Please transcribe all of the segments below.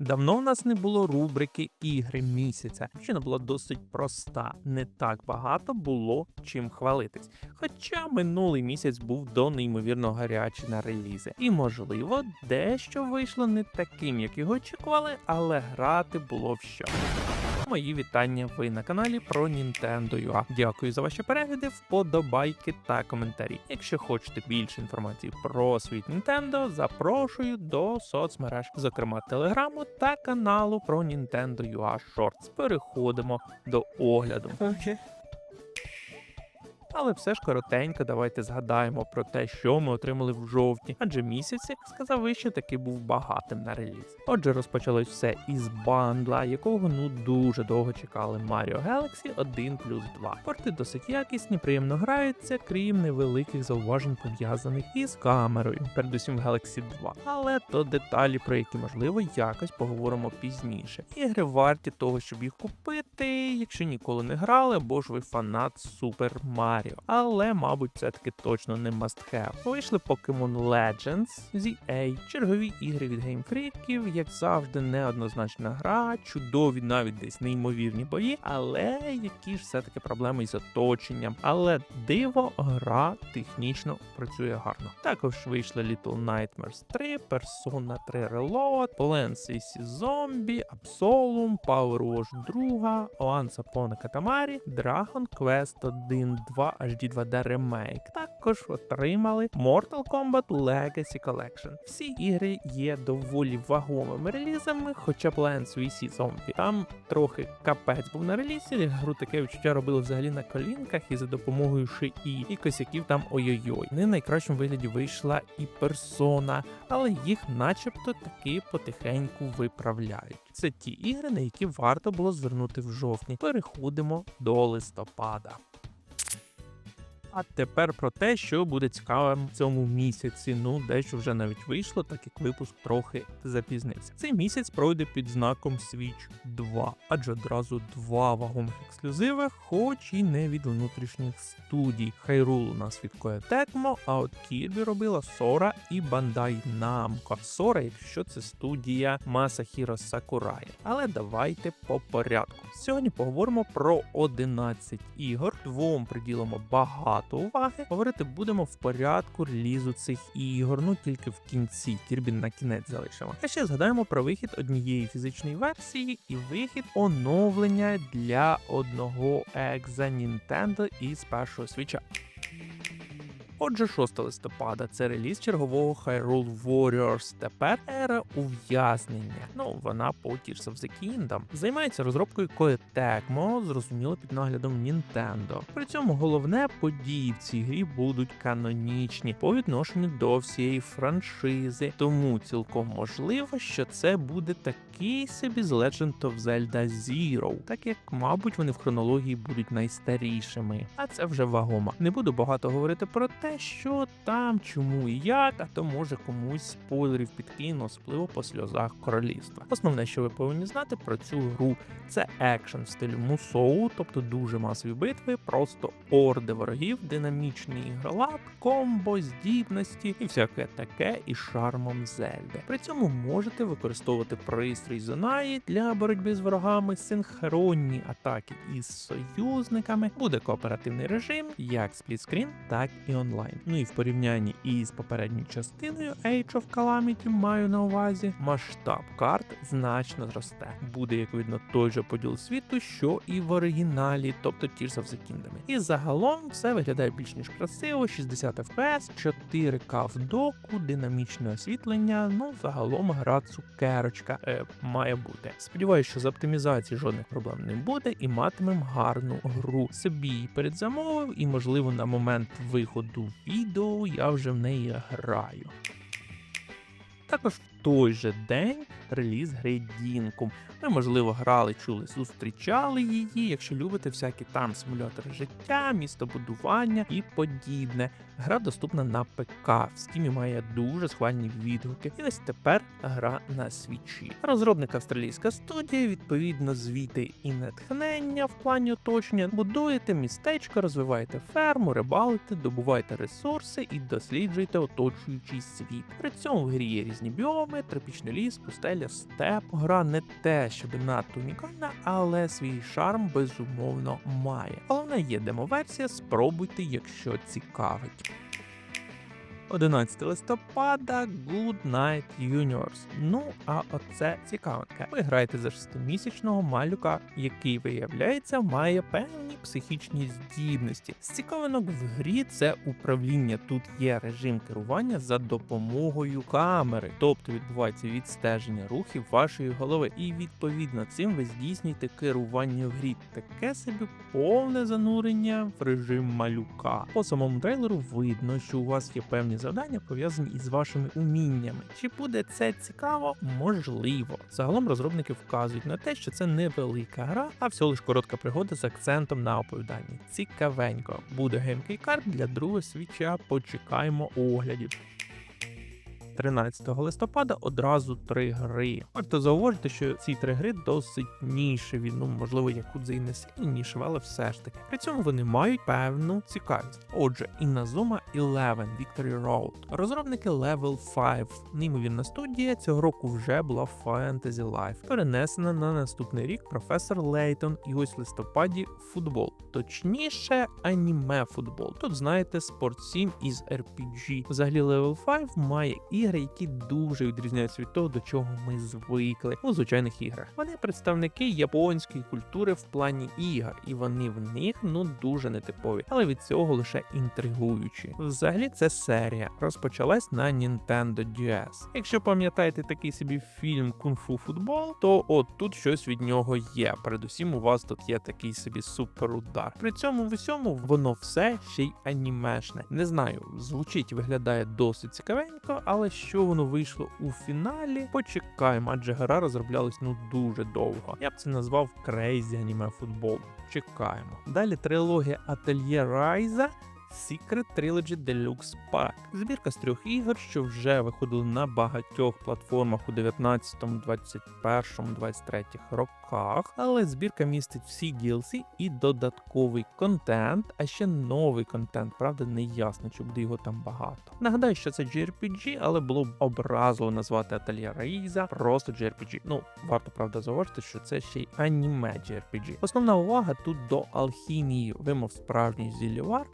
Давно в нас не було рубрики ігри місяця. Причина була досить проста. Не так багато було чим хвалитись. Хоча минулий місяць був до неймовірно гарячий на релізи. І можливо, дещо вийшло не таким, як його очікували, але грати було в що. Мої вітання. Ви на каналі про Nintendo.ua. Дякую за ваші перегляди, вподобайки та коментарі. Якщо хочете більше інформації про світ Nintendo, запрошую до соцмереж, зокрема Телеграму та каналу про Nintendo.ua Shorts. Переходимо до огляду. Окей. Але все ж коротенько, давайте згадаємо про те, що ми отримали в жовтні, адже місяць, як сказав вище, таки був багатим на реліз. Отже, розпочалось все із бандла, якого ну дуже довго чекали Mario Galaxy 1 плюс 2. Порти досить якісні, приємно граються, крім невеликих зауважень пов'язаних із камерою, передусім в Galaxy 2. Але то деталі, про які можливо якось поговоримо пізніше. Ігри варті того, щоб їх купити, якщо ніколи не грали, або ж ви фанат Super Mario. Але, мабуть, це таки точно не must have. Вийшли Pokemon Legends з EA, чергові ігри від геймфріків, як завжди, неоднозначна гра, чудові навіть десь неймовірні бої, але які ж все-таки проблеми із оточенням. Але диво, гра технічно працює гарно. Також вийшли Little Nightmares 3, Persona 3 Reload, Plants vs. Zombie, Absolum, Power Wash 2, Once Upon a Katamari, Dragon Quest 1, 2, HD 2D Remake. Також отримали Mortal Kombat Legacy Collection. Всі ігри є доволі вагомими релізами, хоча Plants vs. Zombie там трохи капець був на релізі. Гру таке відчуття робили взагалі на колінках і за допомогою шиї, і косяків там ой-ой-ой. Не в найкращому вигляді вийшла і персона, але їх начебто таки потихеньку виправляють. Це ті ігри, на які варто було звернути в жовтні. Переходимо до листопада. А тепер про те, що буде цікавим в цьому місяці. Ну, дещо вже навіть вийшло, так як випуск трохи запізнився. Цей місяць пройде під знаком Switch 2, адже одразу два вагомих ексклюзиви, хоч і не від внутрішніх студій. Хайрул у нас від Koei Tecmo, а от Kirby робила Sora і Bandai Namco. Sora, якщо це студія Masahiro Sakurai. Але давайте по порядку. Сьогодні поговоримо про 11 ігор. Двом приділимо багато уваги. Говорити будемо в порядку релізу цих ігор, ну тільки в кінці. Кірбі на кінець залишимо. А ще згадаємо про вихід однієї фізичної версії і вихід оновлення для одного екза Nintendo із першого свіча. Отже, 6 листопада це реліз чергового Hyrule Warriors. Тепер ера ув'язнення. Ну, вона по Tears of the Kingdom. Займається розробкою Koei Tecmo, зрозуміло під наглядом Nintendo. При цьому головне події в цій грі будуть канонічні по відношенню до всієї франшизи. Тому цілком можливо, що це буде такий собі з Legend of Zelda Zero, так як, мабуть, вони в хронології будуть найстарішими. А це вже вагомо. Не буду багато говорити про те, що там, чому і як, а то може комусь спойлерів підкину, особливо по сльозах королівства. Основне, що ви повинні знати про цю гру, це екшен в стилі мусоу, тобто дуже масові битви, просто орди ворогів, динамічний ігролад, комбо, здібності і всяке таке із шармом Зельди. При цьому можете використовувати пристрій Зонаї для боротьби з ворогами, синхронні атаки із союзниками, буде кооперативний режим, як сплітскрін, так і онлайн. Ну і в порівнянні із попередньою частиною Age of Calamity маю на увазі, масштаб карт значно зросте. Буде, як видно, той же поділ світу, що і в оригіналі, тобто Tears of the Kingdom. І загалом все виглядає більш ніж красиво, 60 FPS, 4К в доку, динамічне освітлення. Ну загалом гра цукерочка е, має бути. Сподіваюся, що з оптимізації жодних проблем не буде, і матимемо гарну гру. Собі її передзамовив, і можливо на момент виходу відео я вже в неї граю. Також той же день реліз гри Дінкум. Ви, можливо, грали, чули, зустрічали її, якщо любите всякі там симулятори життя, містобудування і подібне. Гра доступна на ПК. В Steam має дуже схвальні відгуки. І ось тепер гра на свічі. Розробник австралійська студія, відповідно, звіти і натхнення в плані оточення. Будуєте містечко, розвиваєте ферму, рибалите, добуваєте ресурси і досліджуєте оточуючий світ. При цьому в грі є різні біоми, біоми, тропічний ліс, пустеля, степ. Гра не те, щоб надто унікальна, але свій шарм безумовно має. Головне є демоверсія, спробуйте, якщо цікавить. 11 листопада Good Night Juniors. Ну, а оце цікавинка. Ви граєте за шестимісячного малюка, який, виявляється, має певні психічні здібності. З цікавинок в грі це управління. Тут є режим керування за допомогою камери, тобто відбувається відстеження рухів вашої голови, і відповідно цим ви здійснюєте керування в грі. Таке собі повне занурення в режим малюка. По самому трейлеру видно, що у вас є певні завдання пов'язані із вашими уміннями. Чи буде це цікаво? Можливо. Загалом розробники вказують на те, що це невелика гра, а всього лиш коротка пригода з акцентом на оповіданні. Цікавенько. Буде геймкей карт для другого свіча. Почекаємо оглядів. 13 листопада одразу три гри. Варто зауважити, що ці три гри досить нішеві, ну можливо, якудзи і не сильно нішеві, але все ж таки. При цьому вони мають певну цікавість. Отже, Inazuma 11 Victory Road. Розробники Level 5. Неймовірна студія цього року вже була Fantasy Life, перенесена на наступний рік професор Лейтон і ось в листопаді футбол. Точніше, аніме футбол. Тут знаєте, Sport 7 із RPG. Взагалі Level 5 має ігри, які дуже відрізняються від того, до чого ми звикли у звичайних іграх. Вони представники японської культури в плані ігор, і вони в них ну дуже нетипові, але від цього лише інтригуючі. Взагалі, це серія розпочалась на Nintendo DS. Якщо пам'ятаєте такий собі фільм Кунг-фу футбол, то от тут щось від нього є. Передусім, у вас тут є такий собі суперудар. При цьому в усьому воно все ще й анімешне. Не знаю, звучить, виглядає досить цікавенько, але що воно вийшло у фіналі, почекаємо, адже гра розроблялась ну дуже довго. Я б це назвав Crazy Anime Football. Чекаємо. Далі трилогія Atelier Ryza Secret Trilogy Deluxe Pack. Збірка з трьох ігор, що вже виходили на багатьох платформах у 19, 21, 23 роках, але збірка містить всі DLC і додатковий контент, а ще новий контент. Правда, не ясно, чи буде його там багато. Нагадаю, що це JRPG, але було б образливо назвати Atelier Ryza просто JRPG. Ну, варто правда зауважити, що це ще й аніме JRPG. Основна увага тут до алхімії. Ви, мов справжній зілівар,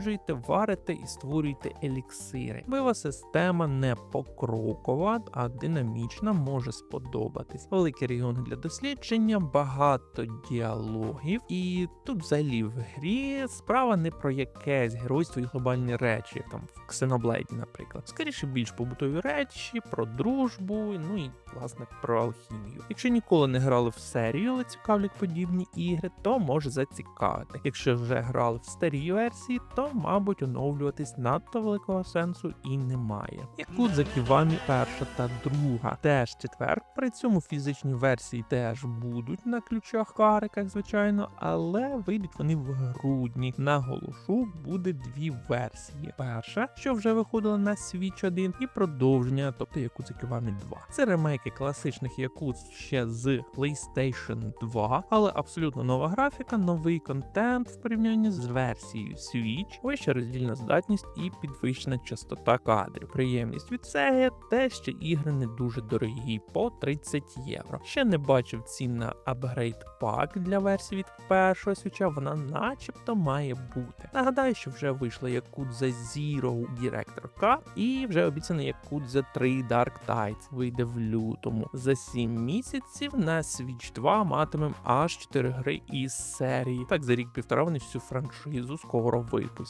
досліджуєте, варите і створюєте еліксири. Бойова система не покрокова, а динамічна, може сподобатись. Великі регіони для дослідження, багато діалогів, і тут взагалі в грі справа не про якесь геройство і глобальні речі, там в Xenoblade, наприклад. Скоріше більш побутові речі, про дружбу, ну і власне про алхімію. Якщо ніколи не грали в серію, але цікавлять подібні ігри, то може зацікавити. Якщо вже грали в старій версії, то мабуть оновлюватись надто великого сенсу і немає. Якудза Ківамі перша та друга теж четвер. При цьому фізичні версії теж будуть на ключах кариках, звичайно, але вийдуть вони в грудні. Наголошу, буде дві версії. Перша, що вже виходила на Switch 1, і продовження, тобто Якудза Ківамі 2. Це ремейки класичних Якудз ще з PlayStation 2, але абсолютно нова графіка, новий контент в порівнянні з версією Switch, вища роздільна здатність і підвищена частота кадрів. Приємність від Sega те, що ігри не дуже дорогі, по 30 євро. Ще не бачив цін на апгрейд пак для версії від першого свіча, вона начебто має бути. Нагадаю, що вже вийшла Yakuza Zero Director Cut і вже обіцяна Yakuza 3 Dark Tides вийде в лютому. За 7 місяців на Switch 2 матимем аж 4 гри із серії. Так за рік-півтора вони всю франшизу скоро випустять.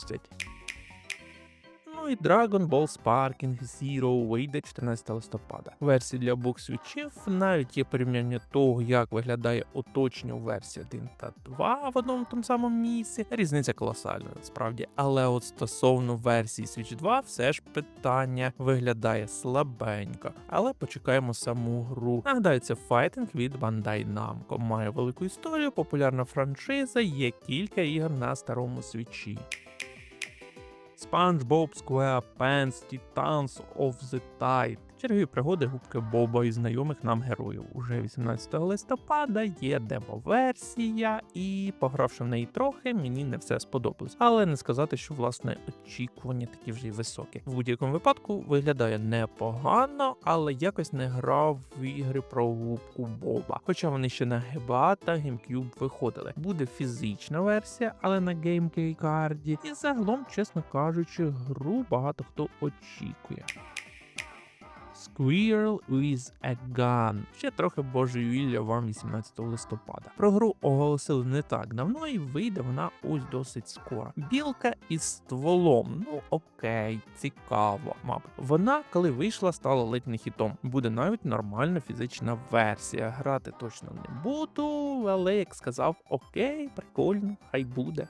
Ну і Dragon Ball Sparking Zero вийде 14 листопада. Версії для обох свічів навіть є порівняння того, як виглядає оточення у версії 1 та 2 в одному тому самому місці. Різниця колосальна насправді. Але от стосовно версії Switch 2, все ж питання виглядає слабенько. Але почекаємо саму гру. Нагадаю, це файтинг від Bandai Namco. Має велику історію, популярна франшиза, є кілька ігор на старому свічі. SpongeBob SquarePants Titans of the Tide Чергові пригоди губки Боба і знайомих нам героїв. Уже 18 листопада є демо-версія, і погравши в неї трохи, мені не все сподобалось. Але не сказати, що власне очікування такі вже й високі. В будь-якому випадку виглядає непогано, але якось не грав в ігри про губку Боба. Хоча вони ще на GBA та GameCube виходили. Буде фізична версія, але на GameCube карді. І загалом, чесно кажучи, гру багато хто очікує. Squirrel with a Gun. Ще трохи божевілля вам 18 листопада. Про гру оголосили не так давно, і вийде вона ось досить скоро. Білка із стволом. Ну окей, цікаво, мабуть. Вона, коли вийшла, стала ледь не хітом. Буде навіть нормальна фізична версія. Грати точно не буду, але як сказав, окей, прикольно, хай буде.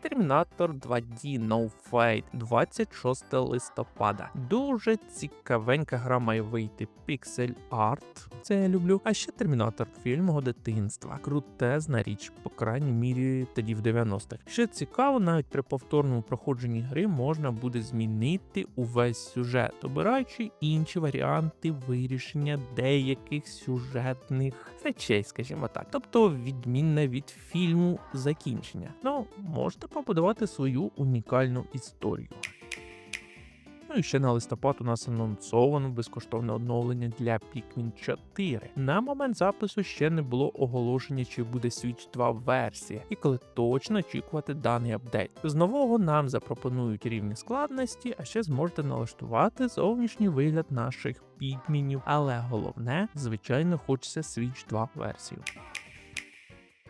Термінатор 2D No Fate 26 листопада. Дуже цікавенька гра має вийти. Pixel Art, це я люблю. А ще Термінатор фільм мого дитинства. Крутезна річ, по крайній мірі тоді в 90-х. Ще цікаво, навіть при повторному проходженні гри можна буде змінити увесь сюжет, обираючи інші варіанти вирішення деяких сюжетних речей, скажімо так. Тобто відмінне від фільму закінчення. Ну, можете побудувати свою унікальну історію. Ну і ще на листопад у нас анонсовано безкоштовне оновлення для Pikmin 4. На момент запису ще не було оголошення, чи буде Switch 2 версія, і коли точно очікувати даний апдейт. З нового нам запропонують рівні складності, а ще зможете налаштувати зовнішній вигляд наших пікмінів. Але головне, звичайно, хочеться Switch 2 версію.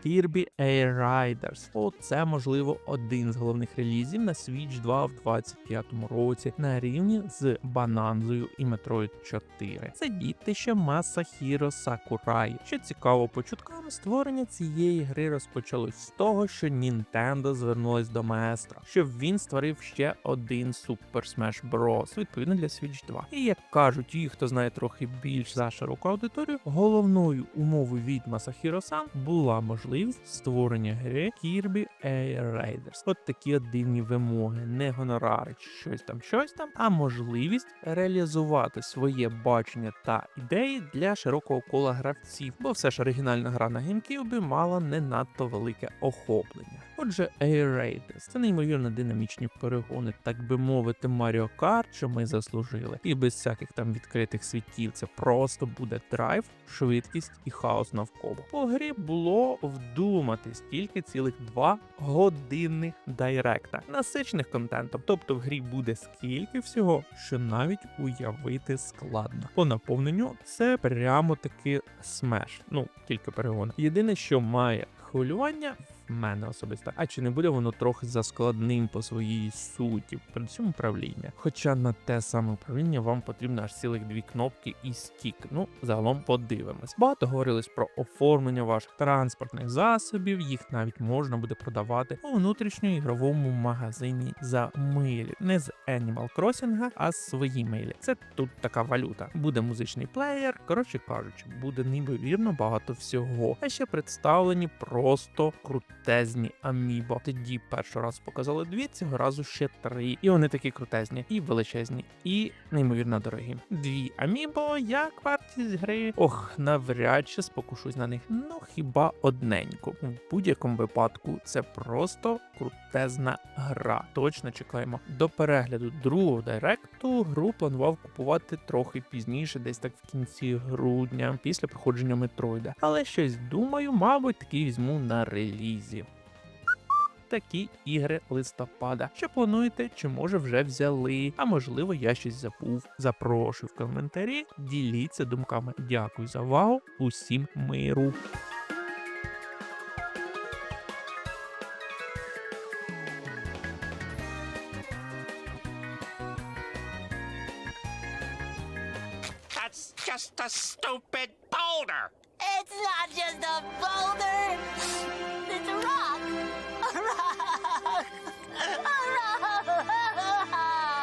Kirby Air Riders. Оце, можливо, один з головних релізів на Switch 2 в 25-му році на рівні з Бананзою і Metroid 4. Це дітище Масахіро Сакурай. Що цікаво, по чуткам створення цієї гри розпочалось з того, що Nintendo звернулась до маестро, щоб він створив ще один Super Smash Bros. відповідно для Switch 2. І як кажуть ті, хто знає трохи більш за широку аудиторію, головною умовою від Масахіро Сан була можливість створення гри Kirby Air Raiders. От такі от дивні вимоги, не гонорари, чи щось там, щось там, а можливість реалізувати своє бачення та ідеї для широкого кола гравців, бо все ж оригінальна гра на GameCube мала не надто велике охоплення. Отже, Air Raiders – це неймовірно динамічні перегони, так би мовити, Mario Kart, що ми заслужили, і без всяких там відкритих світів. Це просто буде драйв, швидкість і хаос навколо. По грі було вдуматись тільки цілих два годинних дайректа, насичених контентом. Тобто в грі буде скільки всього, що навіть уявити складно. По наповненню це прямо таки смеш. Ну тільки перегони. Єдине, що має хвилювання. Мене особисто, а чи не буде воно трохи заскладним по своїй суті, при цьому управління? Хоча на те саме управління вам потрібно аж цілих дві кнопки і стік. Ну загалом подивимось. Багато говорилось про оформлення ваших транспортних засобів. Їх навіть можна буде продавати у внутрішньоігровому магазині за милі, не з Animal Crossing, а з свої милі. Це тут така валюта. Буде музичний плеєр. Коротше кажучи, буде неймовірно багато всього. А ще представлені просто крутезні амібо. Тоді перший раз показали дві, цього разу ще три. І вони такі крутезні, і величезні, і неймовірно дорогі. Дві амібо, як вартість гри. Ох, навряд чи спокушусь на них. Ну хіба одненьку. В будь-якому випадку це просто крутезна гра. Точно чекаємо. До перегляду другого директу гру планував купувати трохи пізніше, десь так в кінці грудня, після проходження Метроїда. Але щось думаю, мабуть, таки візьму на релізі. Такі ігри листопада. Що плануєте, чи може вже взяли? А можливо, я щось забув. Запрошую в коментарі. Діліться думками. Дякую за увагу. Усім миру. That's just a stupid boulder. It's not just a boulder,